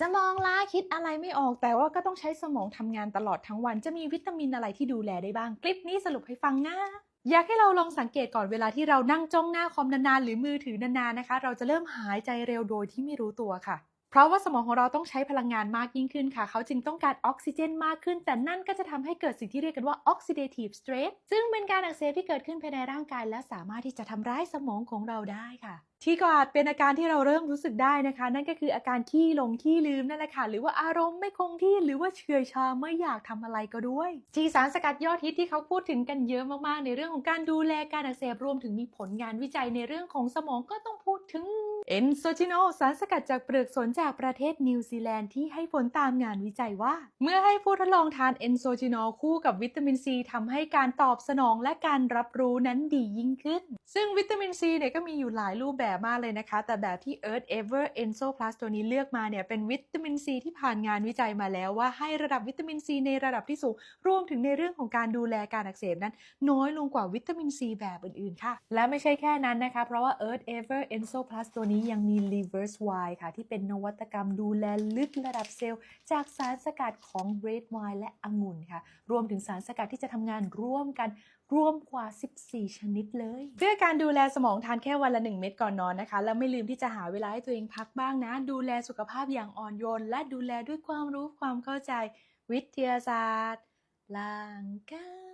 สมองล้าคิดอะไรไม่ออก แต่ว่าก็ต้องใช้สมองทำงานตลอดทั้งวัน จะมีวิตามินอะไรที่ดูแลได้บ้าง คลิปนี้สรุปให้ฟังนะอยากให้เราลองสังเกตก่อนเวลาที่เรานั่งจ้องหน้าคอมนานๆ หรือมือถือนานๆนะคะ เราจะเริ่มหายใจเร็วโดยที่ไม่รู้ตัวค่ะ เพราะว่าสมองของเราต้องใช้พลังงานมากยิ่งขึ้นค่ะ เขาจึงต้องการออกซิเจนมากขึ้น แต่นั่นก็จะทำให้เกิดสิ่งที่เรียกกันว่า oxidative stress ซึ่งเป็นการอักเสบที่เกิดขึ้นภายในร่างกาย และสามารถที่จะทำร้ายสมองของเราได้ค่ะที่ก็อาจเป็นอาการที่เราเริ่มรู้สึกได้นะคะ นั่นก็คืออาการขี้หลงขี้ลืมนั่นแหละค่ะหรือว่าอารมณ์ไม่คงที่หรือว่าเฉื่อยชาไม่อยากทำอะไรก็ด้วยที่สารสกัดยอดฮิตที่เขาพูดถึงกันเยอะมากๆ ในเรื่องของการดูแลการอักเสบรวมถึงมีผลงานวิจัยในเรื่องของสมองก็ต้องพูดถึง เอนโซจิโนสารสกัดจากเปลือกสนจากประเทศนิวซีแลนด์ที่ให้ผลตามงานวิจัยว่า เมื่อให้ผู้ทดลองทานเอนโซจิโนคู่กับวิตามินซีทำให้การตอบสนองและการรับรู้นั้นดียิ่งขึ้น ซึ่งวิตามินซีเนี่ยก็มีอยู่หลายรูปแบบมากเลยนะคะ แต่แบบที่ Earth Ever Enso Plus ตัวนี้เลือกมาเนี่ยเป็นวิตามินซีที่ผ่านงานวิจัยมาแล้วว่าให้ระดับวิตามินซีในระดับที่สูงรวมถึงในเรื่องของการดูแลการอักเสบนั้น น้อยลงกว่าวิตามินซีแบบอื่นๆค่ะ และไม่ใช่แค่นั้นนะคะเพราะว่า Earth Ever Enso Plus ตัวนี้ยังมี Reverse Y ค่ะ ที่เป็นนวัตกรรมดูแลลึกระดับเซลล์ จากสารสกัดของ Red Wine และองุ่นค่ะ รวมถึงสารสกัดที่จะทำงานร่วมกันรวมกว่า 14 ชนิดเลยเพื่อการดูแลสมองทานแค่วันละ 1 เม็ดก่อนนอนนะคะ แล้วไม่ลืมที่จะหาเวลาให้ตัวเองพักบ้างนะ ดูแลสุขภาพอย่างอ่อนโยน และดูแลด้วยความรู้ความเข้าใจวิทยาศาสตร์ร่างกาย